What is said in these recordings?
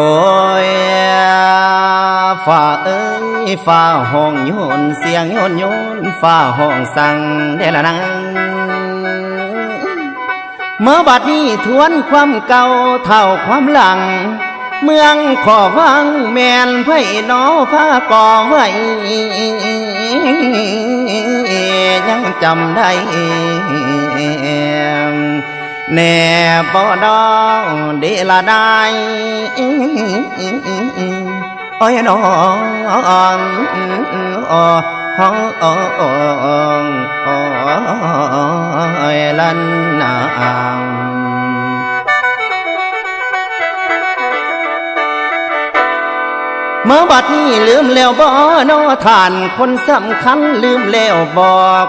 อ้ยฝ่าเอ้ยฝ่าห้องโยนเสียงโยนโยนฝ่าห้องสั่งเดละนังเมื่อบัดนี้ทวนความเก่าเท่าความหลัง เมืองขอวังแมนไพ่นอผ้าก่อไว้ยังจำได้ แน่บ่ดองเดละได้โอ้ยน้องโอ้ห้องโอ้โอ้ยลันนางเมื่อบัดนี้ลืมแล้วบ่นอทานคนสำคัญลืมแล้วบ่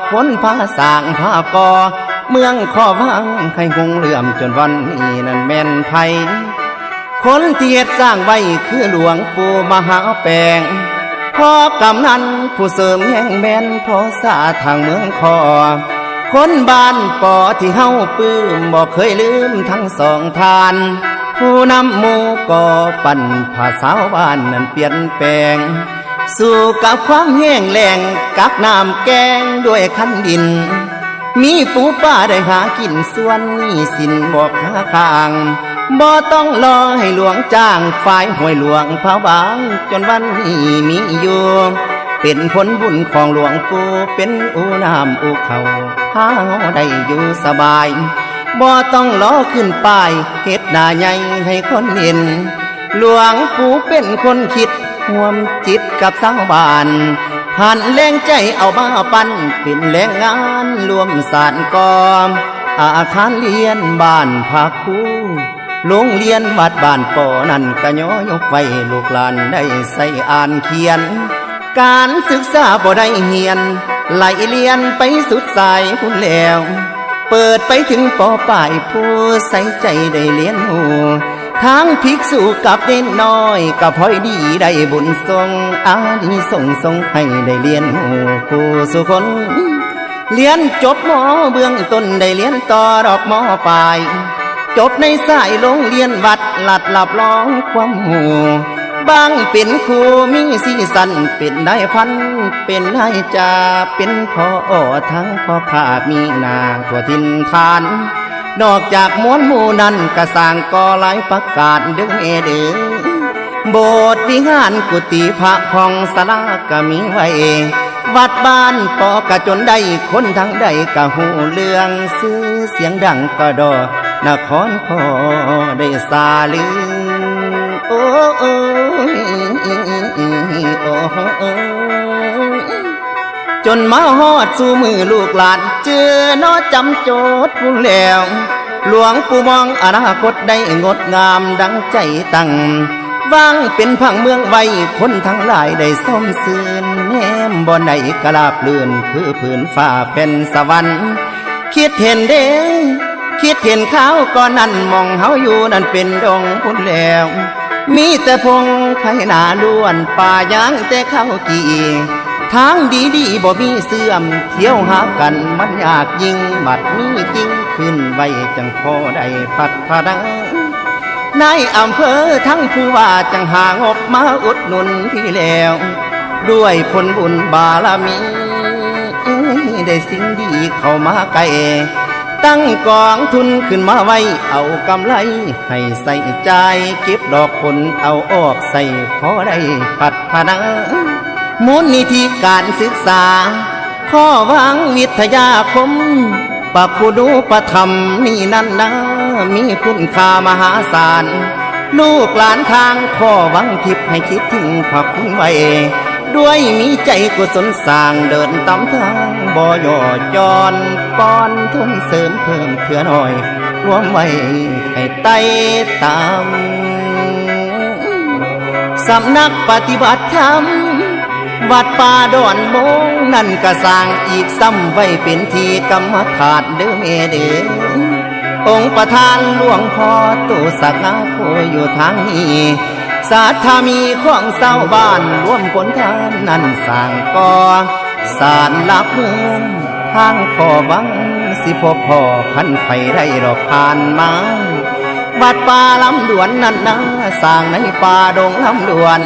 คนพาสางพากอ เมืองขอวังใครคงเหลื่อมจนวันนี้นั่นแม่นไผคนเที่เฮ็ดสร้างไว้คือหลวงปู่มหาแปงพ่อกำนันผู้เสริมแห่งแม่นพอสาทางเมืองคอคนบ้านปอที่เฮาปื้มบอกเคยลืมทั้งสองทาน ผู้นำหมู่ก่อปั่นภาษาวบ้านนั้นเปลี่ยนแปลง สู่กับความแห้งแล้งกับน้ำแกงด้วยคันดิน มีปูป้าได้หากินส่วนนี้สินบอกหาข้างบ่ต้องรอให้หลวงจ้างฝ่ายห้วยหลวงพาบาง จนวันนี้มีอยู่เป็นผลบุญของหลวงปู่เป็นอูน้ำอูเขาหาได้อยู่สบายบ่ต้องล้อขึ้นป้ายเฮ็ดหน้าใหญ่ให้คนเห็น หลวงปู่เป็นคนคิดห่วมจิตกับสาวบ้าน ผ่านแรงใจเอาบ้าปั้นเป็นแรงงานรวมสารกอม อาคารเรียนบ้านพักครูโรงเรียนวัดบ้านปอนั่นก็ย้อยกไว้ลูกหลานได้ใส่อ่านเขียน การศึกษาบ่ได้เฮียน ไหลเลียนไปสุดสายพุ่นแล้ว เปิดไปถึงปอป่ายผู้ใส่ใจได้เลี้ยนหู ทั้งภิกษุกับเด่นน้อยกับพลอยดีได้บุญทรงอานิสงส์ทรงให้ได้เลียนหูผู้สุคนเรียนจบหมอเบื้องต้นได้เรียนต่อดอกหมอปลายจบในสายโรงเรียนวัดหลัดหลับร้องความหูบางเป็นครูมีสีสันเป็นได้พัน เป็นได้จ่าเป็นพ่อทั้งพ่อข้ามีนาทั่วทินทาน นอกจากมวลหมู่นั้นก็สางก่อหลายประกาศดึงเอเดือโบสถ์วิหารกุฏิพระพองสลาก็มีไว้วัดบ้านปอกะจนได้คนทั้งใดกะหูเรื่องซื้อเสียงดังก็ดอนครพอได้สาลือโอ้โอ้โอ้โอ้ จนมาฮอดสู่มือลูกหลานเจอนอจำโจทย์ผู้แล้ว หลวงปู่มองอนาคตได้งดงามดังใจตั้งว่างเป็นพังเมืองไว้คนทั้งหลายได้ส้มซืนแนมบ่อนใดกลาบลื่นคือผืนฟ้าเป็นสวรรค์ คิดเห็นเด้คิดเห็นเขาก็นั่นมองเฮาอยู่นั่นเป็นดงพุ่นแล้ว มีแต่พงไข่นาล้วนป่ายางแต่เข้ากี่ ทางดีดีๆบ่มีเสื่อมเที่ยวหากันมันยากยิ่งบัดนี้จริงขึ้นไว้จังพอได้พัฒนาในอำเภอทั้งผู้ว่าจังหางบมาอุดหนุนพี่แล้ว ด้วยผลบุญบารมีได้สิ่งดีเข้ามาไกลตั้งกองทุนขึ้นมาไว้ เอากำไร ให้ใส่ใจเก็บดอกผลเอาออกใส่พอได้พัฒนา มูลนิธิการศึกษา ข้อวังวิทยาคมปะคุดูปะธรรมนี่นั่นนะมีคุณค่ามหาศาล ลูกหลานทางข้อวังทิพย์ให้คิดถึงพระคุณไว้ ด้วยมีใจกุศลสร้างเดินตามทางบ่ย่อจอนป้อนทุนเสริมเพิ่มเพื่อหน่อย รวมไว้ให้ไต่ตาม สำนักปฏิบัติธรรม วัดป่าดอนโมงนั่นก็สร้างอีกซ้ำไว้เป็นที่กรรมฐานเด้อเมเด้อองค์ประธานหลวงพ่อตุสักนาโคอยู่ทางนี้สาธามีของเศร้าบ้านร่วมผลทานนั่นสร้างก่อสารลับเมืองทางขอวังสิพบพ่อพันไผได้ดอกผ่านมาวัดป่าลำดวนนั่นนะสร้างในป่าดงลำดวน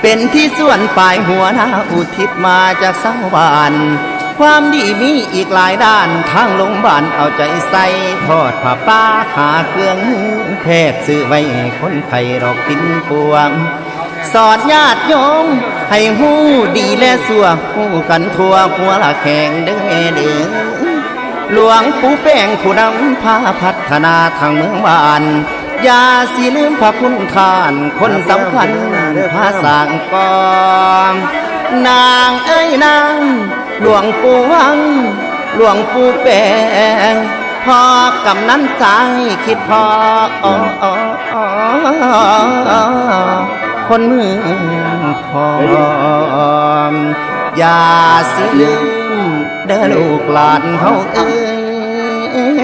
เป็นที่ส่วนปลายหัวหน้าอุทิศมาจากสาวบานความดีมีอีกหลายด้านทางโรงพยาบาลเอาใจใส่ทอดผ้าป้าหาเครื่องมือแพทย์ซื้อไว้คนไข้เรากินปวง สอดญาติโยมให้หูดีและสัวหูกันทั่วหัวละแข่งเด้อเด้อหลวงปู่แป้งผู้นำพาพัฒนาทางเมืองบ้าน อย่าสิลืมพระคุณทานคนสำคัญ พาสร้างกองนางเอ้ยนาง หลวงปู่วัง หลวงปู่แป้งพ่อกำนันสายคิดพออ๋ออ๋ออ๋อคนเมืองพร้อมอย่าสิลืมเด้อลูกหลานเขาเอ้ย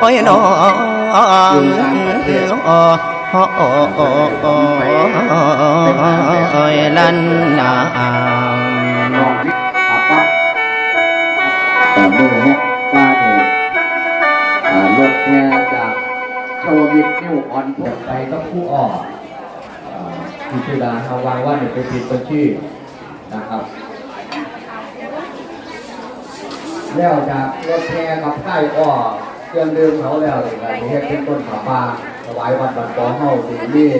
โอ้ยน้องโอยลันนาลองที่อาปะต่เมื่อเนี่ยป้าเนี่ยอ่ารถเนี่ยจากชววิทนิวออนพวกไปก็ผู้ออกอ่าพิจารณาทาวางว่าเนี่ยเป็นผิดบัญชีนะครับ แล้วจากรถแห่กับค่ายอ้อเครื่องดื่มเขาแล้วเลยครับที่เฮ็ดเป็นต้นขาปา วายวัดบันกอเฮาสิ่งนี้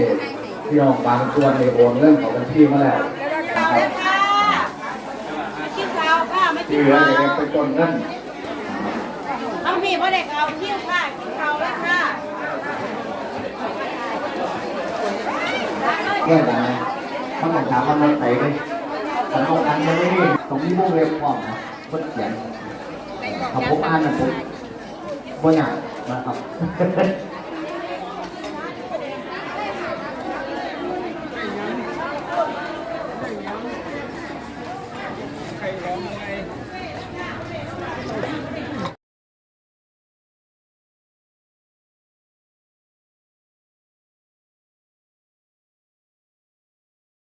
พี่น้องบางส่วนในโอนเรื่องของบัญชีมาแล้วข้าวเลยค่ะคิดข้าวค่ะไม่คิที่ดเหลือเนี่ยเป็นต้นเงินน้องมีพ่อเด็กเอาคิ้วค่ะคิดข้าวเลยค่ะแค่นั้นนะถ้าผมถามว่ามันไปเลยแต่เอาอันมันไม่มีตรงนี้พวกเล็บพร้อมนะพิ่นเขียนถ้าผมอ่านนะผมบ่อยากนะครับ